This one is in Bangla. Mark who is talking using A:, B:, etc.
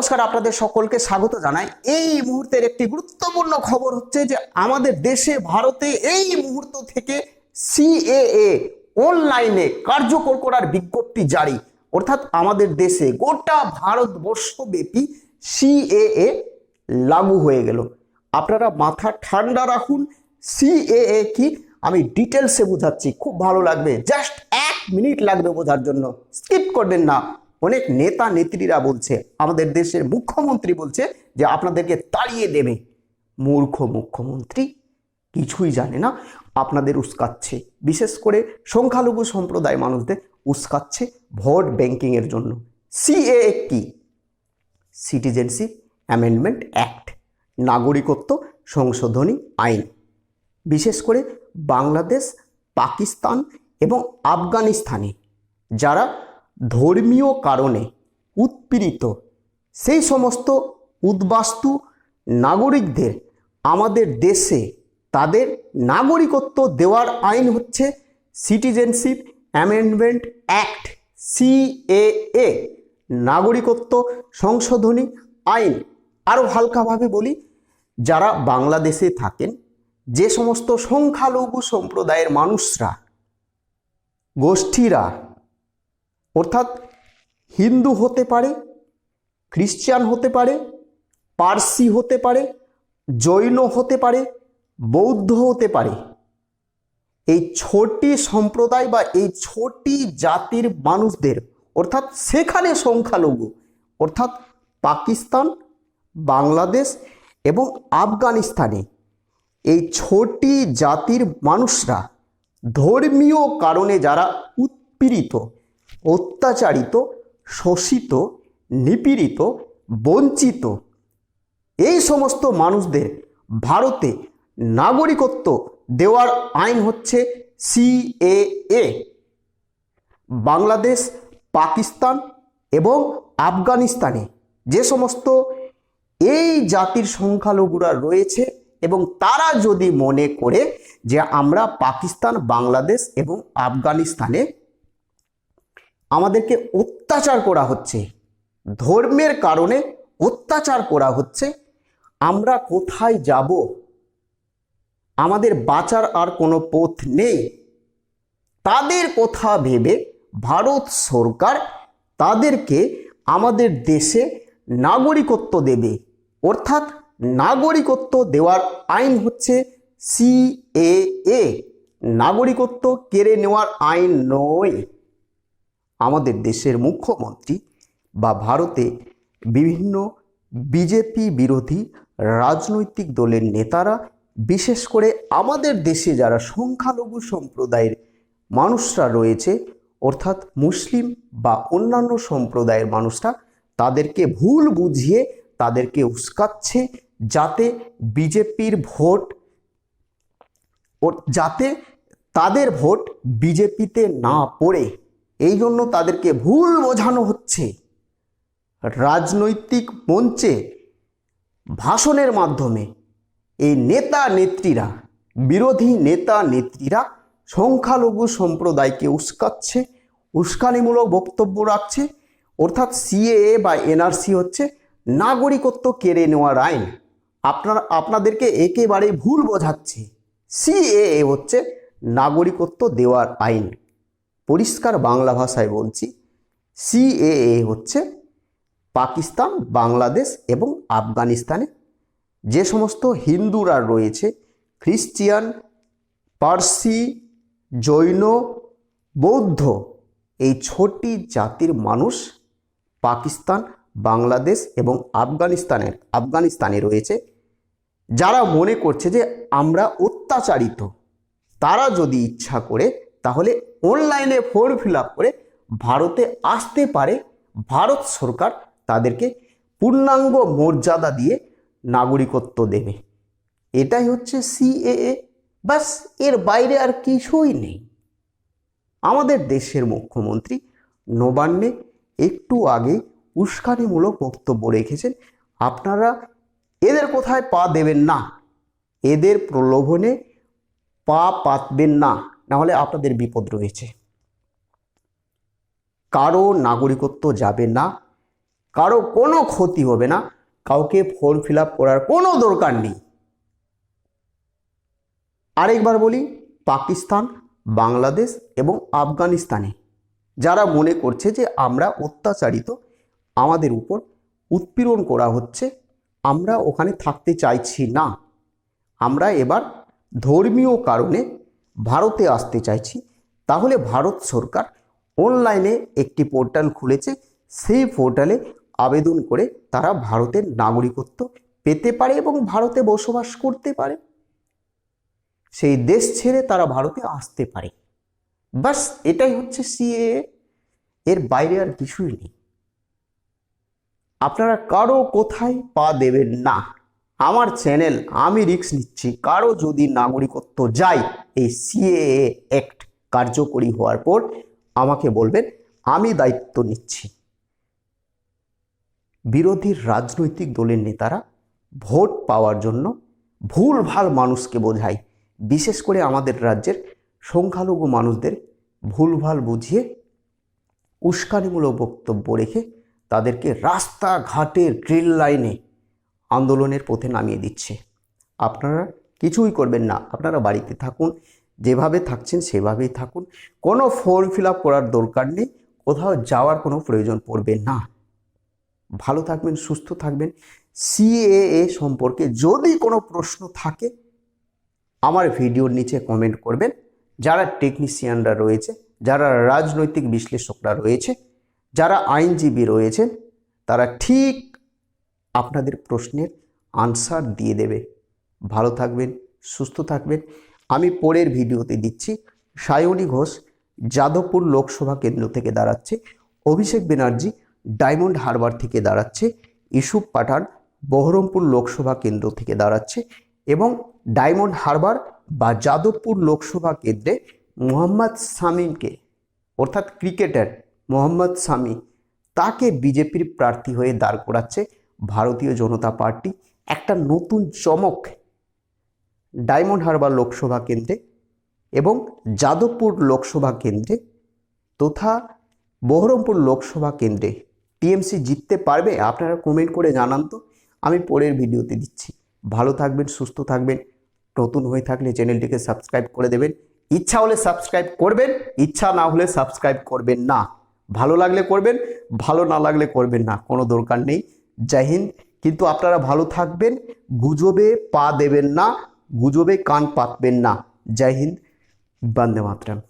A: নমস্কার, আপনাদের সকলকে স্বাগত জানাই। এই মুহূর্তের একটি গুরুত্বপূর্ণ খবর হচ্ছে যে, আমাদের দেশে, ভারতে এই মুহূর্ত থেকে সিএএ অনলাইনে কার্যকর করার বিজ্ঞপ্তি জারি। অর্থাৎ আমাদের দেশে গোটা ভারতবর্ষব্যাপী সিএএ লাগু হয়ে গেল। আপনারা মাথা ঠান্ডা রাখুন, সিএএ কি? আমি ডিটেলসে বোঝাচ্ছি, খুব ভালো লাগবে। জাস্ট এক মিনিট লাগবে বোঝার জন্য। স্কিপ করবেন না। অনেক নেতা নেত্রীরা বলছে, আমাদের দেশের মুখ্যমন্ত্রী বলছে যে আপনাদেরকে তাড়িয়ে দেবে। মূর্খ মুখ্যমন্ত্রী কিছুই জানে না, আপনাদের উস্কাচ্ছে। বিশেষ করে সংখ্যালঘু সম্প্রদায় মানুষদের উস্কাচ্ছে ভোট ব্যাংকিংয়ের জন্য। সিএ কি সিটিজেনশিপ অ্যামেন্ডমেন্ট অ্যাক্ট, নাগরিকত্ব সংশোধনী আইন। বিশেষ করে বাংলাদেশ, পাকিস্তান এবং আফগানিস্তানে যারা ধর্মীয় কারণে উৎপীড়িত। সেই সমস্ত উদ্বাস্তু নাগরিকদের আমাদের দেশে তাদের নাগরিকত্ব দেওয়ার আইন হচ্ছে সিটিজেনশিপ অ্যামেন্ডমেন্ট অ্যাক্ট, সিএএ, নাগরিকত্ব সংশোধনী আইন। আরও হালকাভাবে বলি, যারা বাংলাদেশে থাকেন, যে সমস্ত সংখ্যালঘু সম্প্রদায়ের মানুষরা, গোষ্ঠীরা অর্থাৎ হিন্দু হতে পারে, খ্রিস্টান হতে পারে, পার্সি হতে পারে, জৈন হতে পারে, বৌদ্ধ হতে পারে। এই ছোটি সম্প্রদায় বা এই ছোটি জাতির মানুষদের, অর্থাৎ সেখানে সংখ্যালঘু, অর্থাৎ পাকিস্তান, বাংলাদেশ এবং আফগানিস্তানে, এই ছোটি জাতির মানুষরা ধর্মীয় কারণে যারা উৎপীড়িত অত্যাচারিত, শোষিত, নিপীড়িত, বঞ্চিত। এই সমস্ত মানুষদের ভারতে নাগরিকত্ব দেওয়ার আইন হচ্ছে সিএএ বাংলাদেশ, পাকিস্তান এবং আফগানিস্তানে যে সমস্ত এই জাতির সংখ্যালঘুরা রয়েছে এবং তারা যদি মনে করে যে আমরা পাকিস্তান, বাংলাদেশ এবং আফগানিস্তানে আমাদেরকে অত্যাচার করা হচ্ছে। ধর্মের কারণে অত্যাচার করা হচ্ছে। আমরা কোথায় যাব? আমাদের বাঁচার আর কোনো পথ নেই। তাদের কথা ভেবে ভারত সরকার তাদেরকে আমাদের দেশে নাগরিকত্ব দেবে। অর্থাৎ নাগরিকত্ব দেওয়ার আইন হচ্ছে সিএএ নাগরিকত্ব কেড়ে নেওয়ার আইন নয়। আমাদের দেশের মুখ্যমন্ত্রী বা ভারতে বিভিন্ন বিজেপি বিরোধী রাজনৈতিক দলের নেতারা, বিশেষ করে আমাদের দেশে যারা সংখ্যালঘু সম্প্রদায়ের মানুষরা রয়েছে, অর্থাৎ মুসলিম বা অন্যান্য সম্প্রদায়ের মানুষরা, তাদেরকে ভুল বুঝিয়ে তাদেরকে উস্কাচ্ছে যাতে বিজেপির ভোট যাতে তাদের ভোট বিজেপিতে না পড়ে। এই জন্য তাদেরকে ভুল বোঝানো হচ্ছে। রাজনৈতিক মঞ্চে, ভাষণের মাধ্যমে এই নেতা নেত্রীরা, বিরোধী নেতা নেত্রীরা সংখ্যালঘু সম্প্রদায়কে উস্কাচ্ছে, উস্কানিমূলক বক্তব্য রাখছে, অর্থাৎ সিএএ বা এনআরসি হচ্ছে নাগরিকত্ব কেড়ে নেওয়ার আইন। আপনার, আপনাদেরকে একেবারে ভুল বোঝাচ্ছে। সিএএ হচ্ছে নাগরিকত্ব দেওয়ার আইন। পরিষ্কার বাংলা ভাষায় বলছি, সিএএ হচ্ছে পাকিস্তান, বাংলাদেশ এবং আফগানিস্তানে। যে সমস্ত হিন্দুরা রয়েছে, খ্রিস্টিয়ান, পার্সি, জৈন, বৌদ্ধ, এই ছটি জাতির মানুষ পাকিস্তান, বাংলাদেশ এবং আফগানিস্তানের, আফগানিস্তানে রয়েছে। যারা মনে করছে যে আমরা অত্যাচারিত, তারা যদি ইচ্ছা করে তাহলে অনলাইনে ফর্ম ফিল আপ করে ভারতে আসতে পারে ভারত সরকার তাদেরকে পূর্ণাঙ্গ মর্যাদা দিয়ে নাগরিকত্ব দেবে। এটাই হচ্ছে সিএএ বাসের বাইরে আর কিছুই নেই। আমাদের দেশের মুখ্যমন্ত্রী নবান্নে একটু আগে উস্কানিমূলক বক্তব্য রেখেছেন, আপনারা এদের কোথায় পা দেবেন না? এদের প্রলোভনে পা পাতবেন না। নাহলে আপনাদের বিপদ রয়েছে। কারও নাগরিকত্ব যাবে না, কারও কোনো ক্ষতি হবে না, কাউকে ফর্ম ফিল করার কোনো দরকার নেই। আরেকবার বলি, পাকিস্তান, বাংলাদেশ এবং আফগানিস্তানে, যারা মনে করছে যে আমরা অত্যাচারিত, আমাদের উপর উৎপীড়ন করা হচ্ছে, আমরা ওখানে থাকতে চাইছি না। আমরা এবার ধর্মীয় কারণে ভারতে আসতে চাইছি, তাহলে ভারত সরকার অনলাইনে একটি পোর্টাল খুলেছে। সেই পোর্টালে আবেদন করে তারা ভারতের নাগরিকত্ব পেতে পারে এবং ভারতে বসবাস করতে পারে। সেই দেশ ছেড়ে তারা ভারতে আসতে পারে। বাস এটাই হচ্ছে সিএ এর বাইরে আর কিছুই নেই। আপনারা কারও কোথায় পা দেবেন না। আমার চ্যানেল, আমি রিক্স নিচ্ছি। কারও যদি নাগরিকত্ব যায়, এই সিএএ অ্যাক্ট কার্যকরী হওয়ার পর আমাকে বলবেন, আমি দায়িত্ব নিচ্ছি। বিরোধী রাজনৈতিক দলের নেতারা ভোট পাওয়ার জন্য ভুলভাল মানুষকে বোঝায়। বিশেষ করে আমাদের রাজ্যের সংখ্যালঘু মানুষদের ভুলভাল বুঝিয়ে উস্কানিমূলক বক্তব্য রেখে তাদেরকে রাস্তাঘাটের রেল লাইনে আন্দোলনের পথে নামিয়ে দিচ্ছে। আপনারা কিছুই করবেন না। আপনারা বাড়িতে থাকুন, যেভাবে থাকছেন সেভাবেই থাকুন। কোনো ফর্ম ফিল আপ করার দরকার নেই। কোথাও যাওয়ার কোনো প্রয়োজন পড়বে না। ভালো থাকবেন, সুস্থ থাকবেন। সিএএ সম্পর্কে যদি কোনো প্রশ্ন থাকে, আমার ভিডিওর নিচে কমেন্ট করবেন। যারা টেকনিশিয়ানরা রয়েছে, যারা রাজনৈতিক বিশ্লেষকরা রয়েছে, যারা আইনজীবী রয়েছেন, তারা ঠিক আপনাদের প্রশ্নের আনসার দিয়ে দেবে। ভালো থাকবেন, সুস্থ থাকবেন। আমি পরের ভিডিওতে দিচ্ছি সায়নী ঘোষ, যাদবপুর লোকসভা কেন্দ্র থেকে দাঁড়াচ্ছে। অভিষেক ব্যানার্জি, ডায়মন্ড হারবার থেকে দাঁড়াচ্ছে। ইসুফ পাঠান, বহরমপুর লোকসভা কেন্দ্র থেকে দাঁড়াচ্ছে। এবং ডায়মন্ড হারবার বা যাদবপুর লোকসভা কেন্দ্রে মোহাম্মদ শামীমকে, অর্থাৎ ক্রিকেটার মোহাম্মদ শামী, তাকে বিজেপির প্রার্থী হয়ে দাঁড় করাচ্ছে। ভারতীয় জনতা পার্টি একটা নতুন চমক ডায়মন্ড হারবার লোকসভা কেন্দ্রে এবং যাদবপুর লোকসভা কেন্দ্রে তথা বহরমপুর লোকসভা কেন্দ্রে টিএমসি জিততে পারবে? আপনারা কমেন্ট করে জানান তো। আমি পরের ভিডিওতে দিচ্ছি। ভালো থাকবেন, সুস্থ থাকবেন, নতুন হয়ে থাকলে চ্যানেলটিকে সাবস্ক্রাইব করে দেবেন। ইচ্ছা হলে সাবস্ক্রাইব করবেন, ইচ্ছা না হলে সাবস্ক্রাইব করবেন না। ভালো লাগলে করবেন, ভালো না লাগলে করবেন না। কোনো দরকার নেই। জয় হিন্দ। কিন্তু আপনারা ভালো থাকবেন, গুজবে পা দেবেন না, গুজবে কান পাতবেন না। জয় হিন্দ, বন্দে মাতরম।